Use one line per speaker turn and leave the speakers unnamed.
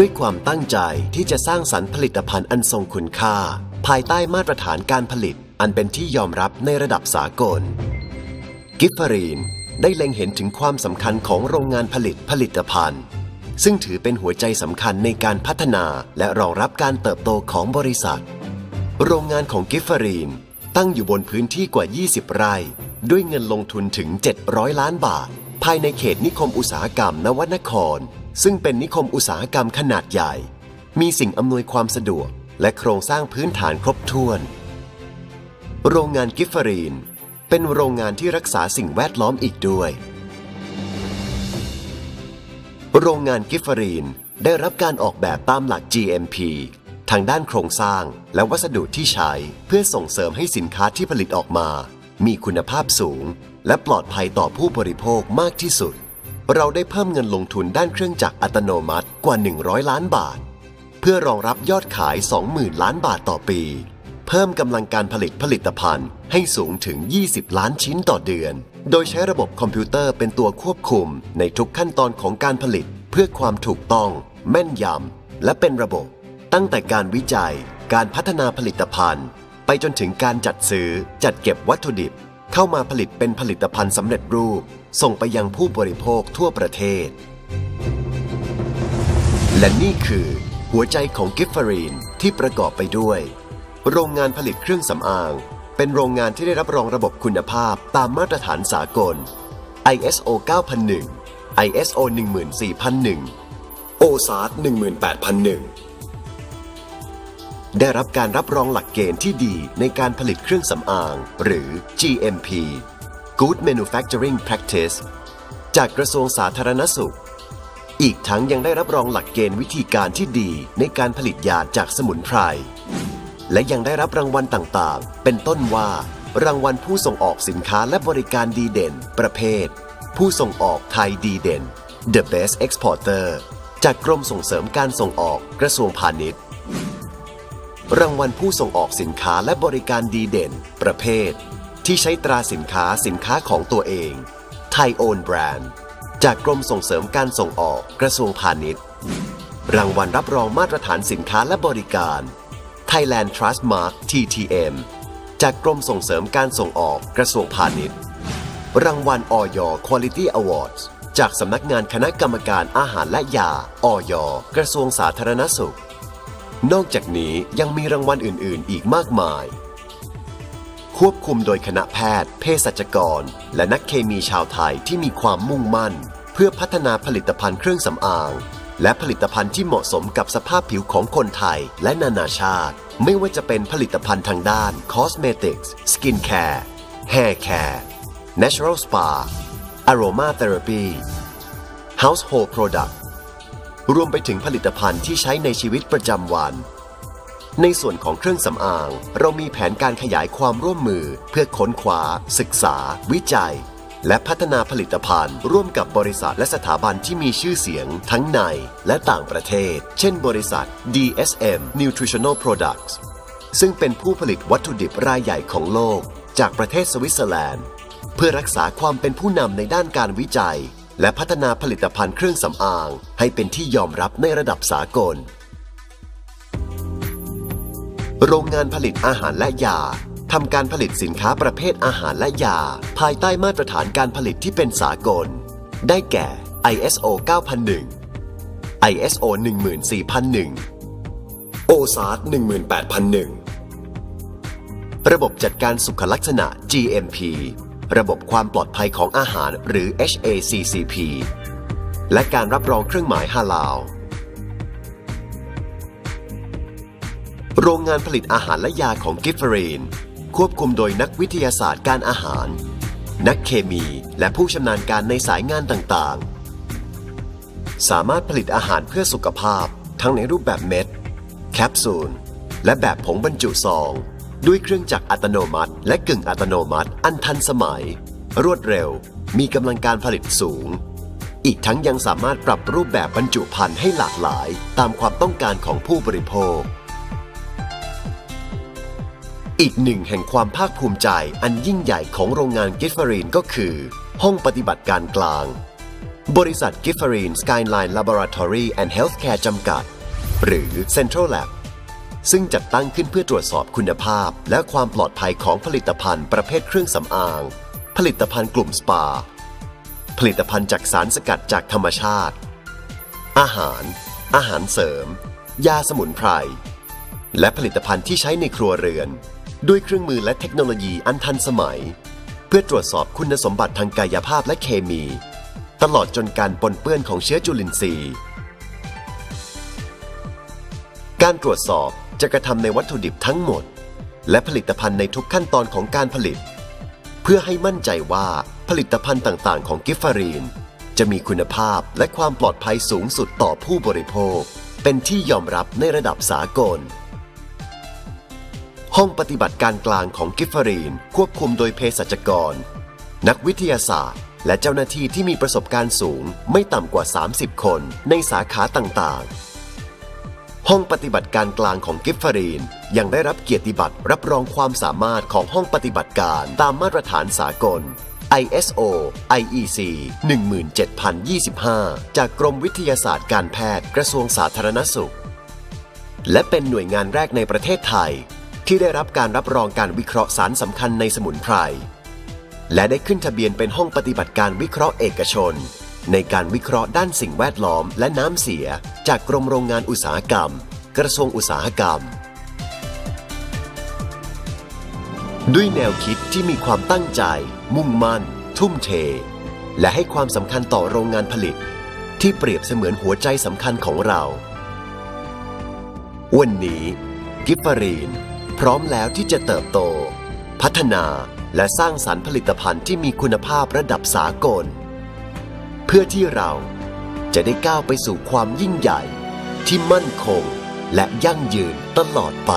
ด้วยความตั้งใจที่จะสร้างสรรค์ผลิตภัณฑ์อันทรงคุณค่า ภายใต้มาตรฐานการผลิต อันเป็นที่ยอมรับในระดับสากล กิฟฟารีนได้เล็งเห็นถึงความสำคัญของโรงงานผลิตผลิตภัณฑ์ ซึ่งถือเป็นหัวใจสำคัญในการพัฒนาและรองรับการเติบโตของบริษัท โรงงานของกิฟฟารีนตั้งอยู่บนพื้นที่กว่า 20 ไร่ ด้วยเงินลงทุนถึง 700 ล้านบาท ภายในเขตนิคมอุตสาหกรรมนวนคร ซึ่งเป็นนิคมอุตสาหกรรมขนาดใหญ่ มีสิ่งอำนวยความสะดวก และโครงสร้างพื้นฐานครบถ้วน โรงงานกิฟฟารีน เป็นโรงงานที่รักษาสิ่งแวดล้อมอีกด้วย โรงงานกิฟฟารีนได้รับการออกแบบตามหลัก GMP ทางด้านโครงสร้างและวัสดุที่ใช้เพื่อส่งเสริมให้สินค้าที่ผลิตออกมา มีคุณภาพสูง และปลอดภัยต่อผู้บริโภคมากที่สุด เราได้เพิ่มเงินลงทุนด้านเครื่องจักรอัตโนมัติกว่า 100 ล้านบาท เพื่อรองรับยอดขาย 20,000 ล้านบาทต่อปี เพิ่มกำลังการผลิตผลิตภัณฑ์ให้สูงถึง 20 ล้านชิ้นต่อเดือน โดยใช้ระบบคอมพิวเตอร์เป็นตัวควบคุมในทุกขั้นตอนของการผลิต เพื่อความถูกต้อง แม่นยำและเป็นระบบ ตั้งแต่การวิจัย การพัฒนาผลิตภัณฑ์ ไปจนถึงการจัดซื้อ จัดเก็บวัตถุดิบ เข้ามาผลิตเป็นผลิตภัณฑ์สำเร็จรูป ส่งไปยังผู้บริโภคทั่วประเทศ และนี่คือ หัวใจของกิฟฟารีนที่ประกอบไปด้วย โรงงานผลิตเครื่องสำอาง เป็นโรงงานที่ได้รับรองระบบคุณภาพตามมาตรฐานสากล ISO 9001 ISO 14001 OSAT 18001 ได้รับการรับรองหลักเกณฑ์ที่ดีในการผลิตเครื่องสำอาง หรือ GMP Good Manufacturing Practice จากกระทรวงสาธารณสุข อีกทั้งยังได้รับรองหลักเกณฑ์วิธีการที่ดีในการผลิตยาจากสมุนไพร และยังได้รับรางวัลต่างๆ เป็นต้นว่า รางวัลผู้ส่งออกสินค้าและบริการดีเด่น ประเภท ผู้ส่งออกไทยดีเด่น The Best Exporter จากกรมส่งเสริมการส่งออกกระทรวงพาณิชย์ รางวัลผู้ส่งออกสินค้าและบริการดีเด่น ประเภท ที่ใช้ตราสินค้าสินค้าของตัวเองไทยโอนแบรนด์จากกรมส่งเสริมการส่งออกกระทรวงพาณิชย์ รางวัลรับรองมาตรฐานสินค้าและบริการ Thailand Trust Mark TTM จากกรมส่งเสริมการส่งออกกระทรวงพาณิชย์ รางวัลออย Quality Awards จากสำนักงานคณะกรรมการอาหารและยาออยกระทรวงสาธารณสุข นอกจากนี้ยังมีรางวัลอื่น ๆ อีกมากมาย ควบคุมโดยคณะแพทย์ เภสัชกร และนักเคมีชาวไทยที่มีความมุ่งมั่น เพื่อพัฒนาผลิตภัณฑ์เครื่องสำอาง และผลิตภัณฑ์ที่เหมาะสมกับสภาพผิวของคนไทยและนานาชาติ ไม่ว่าจะเป็นผลิตภัณฑ์ทางด้าน cosmetics skin care hair care natural spa aroma therapy household product รวมไปถึงผลิตภัณฑ์ที่ใช้ในชีวิตประจำวัน ในส่วนของเครื่องสำอาง เรามีแผนการขยายความร่วมมือ เพื่อค้นคว้า ศึกษา วิจัย และพัฒนาผลิตภัณฑ์ ร่วมกับบริษัทและสถาบันที่มีชื่อเสียง ทั้งในและต่างประเทศ เช่นบริษัท DSM Nutritional Products ซึ่งเป็นผู้ผลิตวัตถุดิบรายใหญ่ของโลก จากประเทศสวิตเซอร์แลนด์ เพื่อรักษาความเป็นผู้นำในด้านการวิจัย และพัฒนาผลิตภัณฑ์เครื่องสำอาง ให้เป็นที่ยอมรับในระดับสากล โรงงานผลิตอาหารและยาทำการผลิตสินค้าประเภทอาหารและยา ภายใต้มาตรฐานการผลิตที่เป็นสากล ได้แก่ ISO 9001 ISO 14001 OSAT 18001 ระบบจัดการสุขลักษณะ GMP ระบบความปลอดภัยของอาหารหรือ HACCP และการรับรองเครื่องหมายฮาลาล โรงงานผลิตอาหารและยาของกิฟเฟรนควบคุมโดยนักวิทยาศาสตร์การอาหาร นักเคมีและผู้ชำนาญการในสายงานต่างๆ สามารถผลิตอาหารเพื่อสุขภาพ ทั้งในรูปแบบเม็ด แคปซูล และแบบผงบรรจุซอง ด้วยเครื่องจักรอัตโนมัติ และกึ่งอัตโนมัติ อันทันสมัย รวดเร็ว มีกำลังการผลิตสูง อีกทั้งยังสามารถปรับรูปแบบบรรจุภัณฑ์ให้หลากหลาย ตามความต้องการของผู้บริโภค อีกหนึ่งแห่งความภาคภูมิใจอันยิ่งใหญ่ของโรงงานกิฟฟารีนก็คือ ห้องปฏิบัติการกลาง บริษัท g i f f e r i n Skyline Laboratory and Healthcare จำกัด หรือ Central Lab ซึ่งจัดตั้งขึ้นเพื่อตรวจสอบคุณภาพ และความปลอดภัยของผลิตภัณฑ์ประเภทเครื่องสำอาง ผลิตภัณฑ์กลุ่มสปา ผลิตภัณฑ์จากสารสกัดจากธรรมชาติ อาหาร อาหารเสริม ยาสมุนไพร และผลิตภัณฑ์ที่ใช้ในครัวเรือน ด้วยเครื่องมือและเทคโนโลยีอันทันสมัย เพื่อตรวจสอบคุณสมบัติทางกายภาพและเคมี ตลอดจนการปนเปื้อนของเชื้อจุลินทรีย์ การตรวจสอบจะกระทำในวัตถุดิบทั้งหมด และผลิตภัณฑ์ในทุกขั้นตอนของการผลิต เพื่อให้มั่นใจว่าผลิตภัณฑ์ต่างๆ ของกิฟฟารีน จะมีคุณภาพและความปลอดภัยสูงสุดต่อผู้บริโภค เป็นที่ยอมรับในระดับสากล ห้องปฏิบัติการกลางของกิฟฟารีน ควบคุมโดยเภสัชกร นักวิทยาศาสตร์ และเจ้าหน้าที่ที่มีประสบการณ์สูงไม่ต่ำกว่า 30 คนในสาขาต่างๆ ห้องปฏิบัติการกลางของกิฟฟารีน ยังได้รับเกียรติบัตรรับรองความสามารถของห้องปฏิบัติการตามมาตรฐานสากล ISO IEC 17025 จากกรมวิทยาศาสตร์การแพทย์กระทรวงสาธารณสุข และเป็นหน่วยงานแรกในประเทศไทย ที่ได้รับการรับรองการวิเคราะห์สารสำคัญในสมุนไพร และได้ขึ้นทะเบียนเป็นห้องปฏิบัติการวิเคราะห์เอกชน ในการวิเคราะห์ด้านสิ่งแวดล้อมและน้ำเสีย จากกรมโรงงานอุตสาหกรรม กระทรวงอุตสาหกรรม ด้วยแนวคิดที่มีความตั้งใจ มุ่งมั่น ทุ่มเท และให้ความสำคัญต่อโรงงานผลิต ที่เปรียบเสมือนหัวใจสำคัญของเรา วันนี้กิฟฟารีน พร้อมแล้วที่จะเติบโต พัฒนาและสร้างสรรค์ผลิตภัณฑ์ที่มีคุณภาพระดับสากล เพื่อที่เราจะได้ก้าวไปสู่ความยิ่งใหญ่ ที่มั่นคงและยั่งยืนตลอดไป